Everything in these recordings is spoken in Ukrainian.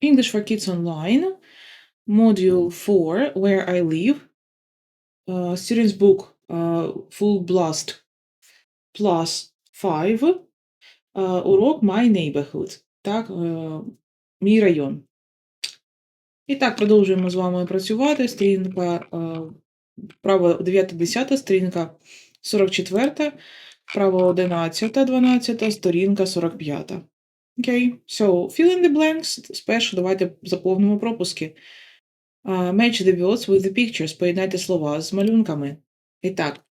English for Kids Online, Module 4, Where I Live, uh, Student's Book, uh, Full Blast Plus 5, uh, урок My Neighborhood, так, е, мій район. І так, продовжуємо з вами працювати. Сторінка е, право 9-10, сторінка 44, право 11, 12, сторінка 45. Окей, so fill in the blanks. Спершу давайте заповнимо пропуски. Uh, match the words with the pictures. Поєднайте слова з малюнками. І так.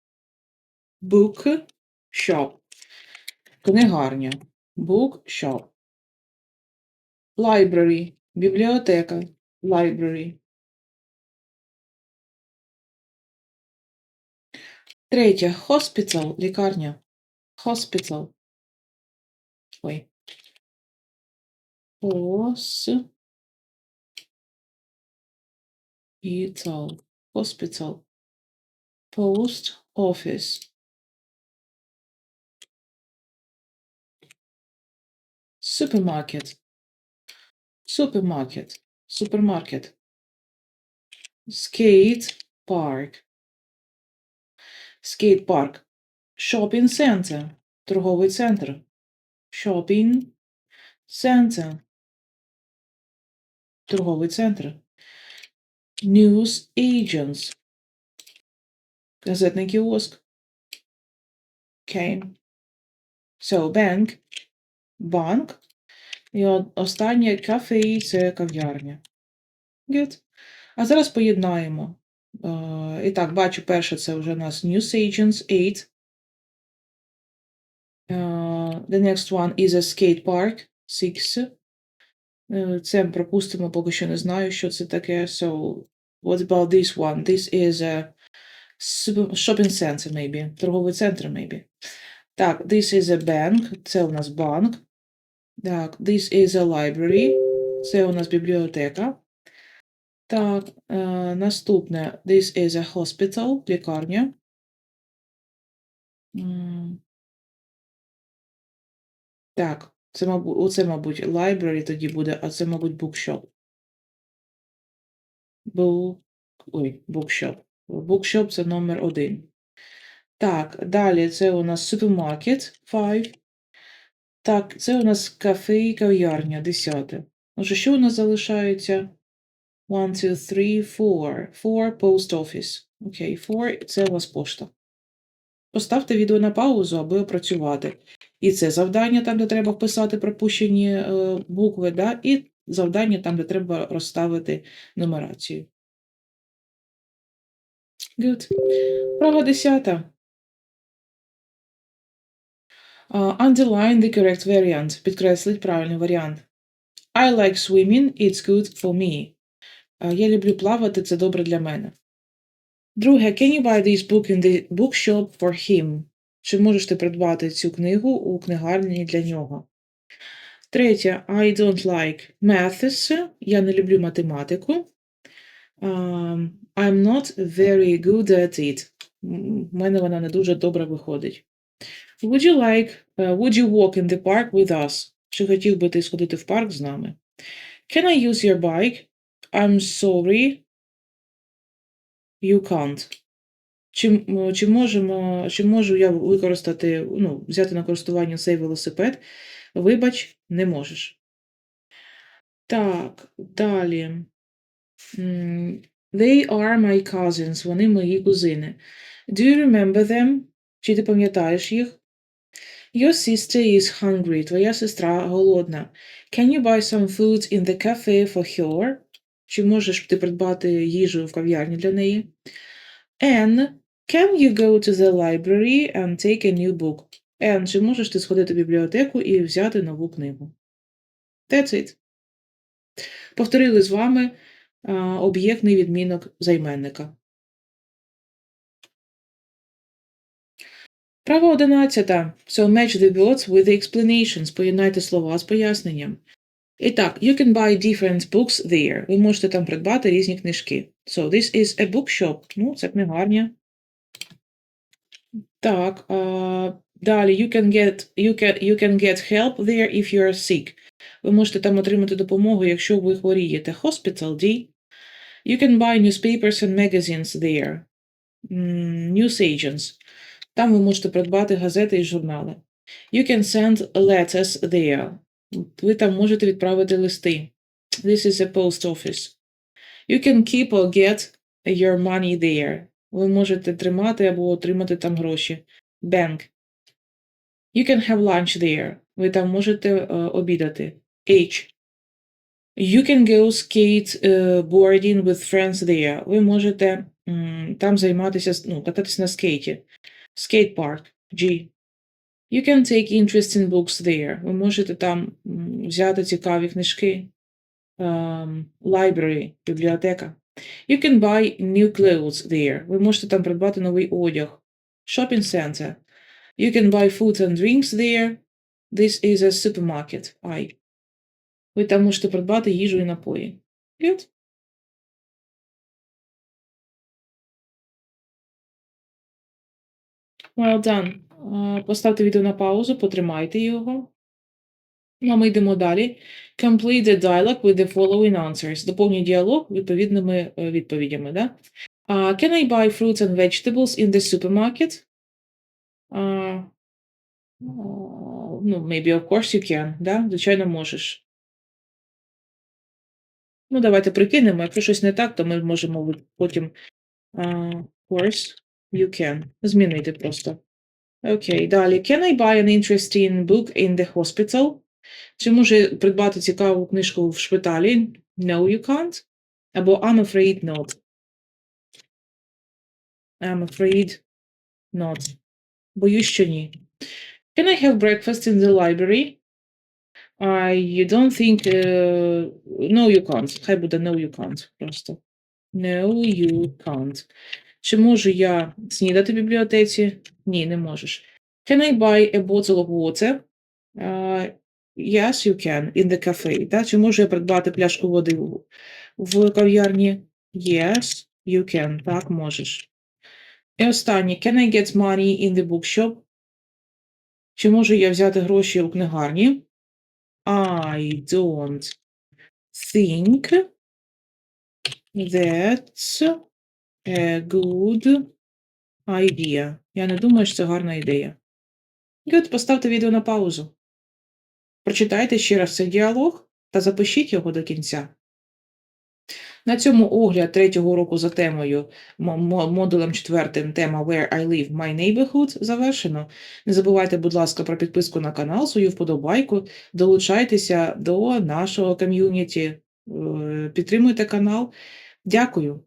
Book shop. Книгарня. Book shop. Library. Бібліотека. Library. Третє. Hospital. Лікарня. Hospital. Ой. Hospital. Hospital. Post office. Supermarket. Supermarket. Supermarket. Skate park. Skate park. Shopping center. Торговий центр. Shopping center. Торговий центр. News agents. Газетний кіоск. Okay. So, bank. Банк. І останнє кафе це кав'ярня. Good. А зараз поєднаємо. Е, І так, бачу, перше це вже у нас News Agents 8. Е, The next one is a skate park 6. Е, Це пропустимо, поки що не знаю, що це таке. So, what about this one? This is a shopping center, maybe. Торговий центр, maybe. Так, this is a bank. Це у нас банк. Так, this is a library. Це у нас бібліотека. Так, е, наступне. This is a hospital, лікарня. Так, це, мабуть, оце, мабуть, library тоді буде, а це, мабуть, bookshop. Book, ой, bookshop. Bookshop – це номер один. Так, далі це у нас supermarket, 5. Так, це у нас кафе і кав'ярня, 10. Отже, що у нас залишається? 1, 2, 3, 4. 4 post office. Окей, 4 – це у вас пошта. Поставте відео на паузу, аби опрацювати. І це завдання там, де треба вписати пропущені е, букви, да? і завдання там, де треба розставити нумерацію. Good. Права 10. Uh, underline the correct variant. Підкреслить правильний варіант. I like swimming, it's good for me. Uh, я люблю плавати, це добре для мене. Друге, can you buy this book in the bookshop for him? Чи можеш ти придбати цю книгу у книгарні для нього? Третє, I don't like maths. Я не люблю математику. Um, I'm not very good at it. В мене вона не дуже добре виходить. Would you like, uh, would you walk in the park with us? Чи хотів би ти сходити в парк з нами? Can I use your bike? I'm sorry. You can't. Чи, чи, можемо, чи можу я використати, ну, взяти на користування цей велосипед? Вибач, не можеш. Так, далі. They are my cousins. Вони мої кузини. Do you remember them? Чи ти пам'ятаєш їх? Your sister is hungry. Твоя сестра голодна. Can you buy some food in the cafe for her? Чи можеш ти придбати їжу в кав'ярні для неї? Anne, can you go to the library and take a new book? Anne, чи можеш ти сходити в бібліотеку і взяти нову книгу? That's it. Повторили з вами об'єктний відмінок займенника. Право 11. So match the words with the explanations. Поєднайте слова з поясненням. І так, you can buy different books there. Ви можете там придбати різні книжки. So this is a bookshop. Ну, це книгарня. Так, а, далі you can get you can you can get help there if you are sick. Ви можете там отримати допомогу, якщо ви хворієте. Hospital D. You can buy newspapers and magazines there. М, News agents. Там ви можете придбати газети і журнали. You can send letters there. Ви там можете відправити листи. This is a post office. You can keep or get your money there. Ви можете тримати або отримати там гроші. Bank. You can have lunch there. Ви там можете е, обідати. H. You can go skate е, with friends there. Ви можете м, там займатися, ну, кататися на скейті. Skate park. G. You can take interest in books there. Ви можете там взяти цікаві книжки. Um, library, бібліотека. You can buy new clothes there. Ви можете там придбати новий одяг. Shopping center. You can buy food and drinks there. This is a supermarket. I. Ви там можете придбати їжу і напої. Good. Well done. Е, Поставте відео на паузу, потримайте його. Ну, а ми йдемо далі. Complete the dialogue with the following answers. Доповнюй діалог відповідними е, відповідями. Да? Uh, can I buy fruits and vegetables in the supermarket? Uh, ну, maybe, of course you can. Да? Звичайно, можеш. Ну, давайте прикинемо. Якщо щось не так, то ми можемо потім uh, of course you can. Змінити просто. Окей, далі. Can I buy an interesting book in the hospital? Чи може придбати цікаву книжку в шпиталі? No, you can't. Або I'm afraid not. I'm afraid not. Боюсь, що ні. Can I have breakfast in the library? I you don't think... Uh, no, you can't. Хай буде no, you can't. Просто. No, you can't. Чи можу я снідати в бібліотеці? Ні, не можеш. Can I buy a bottle of water? Uh, yes, you can. In the cafe. Да? Чи можу я придбати пляшку води в кав'ярні? Yes, you can. Так, можеш. І останнє. Can I get money in the bookshop? Чи можу я взяти гроші у книгарні? I don't think that's a good idea. Я не думаю, що це гарна ідея. Good, поставте відео на паузу. Прочитайте ще раз цей діалог та запишіть його до кінця. На цьому огляд третього уроку за темою мо- мо- модулем четвертим тема Where I Live My Neighborhood завершено. Не забувайте, будь ласка, про підписку на канал, свою вподобайку, долучайтеся до нашого ком'юніті, е, підтримуйте канал. Дякую.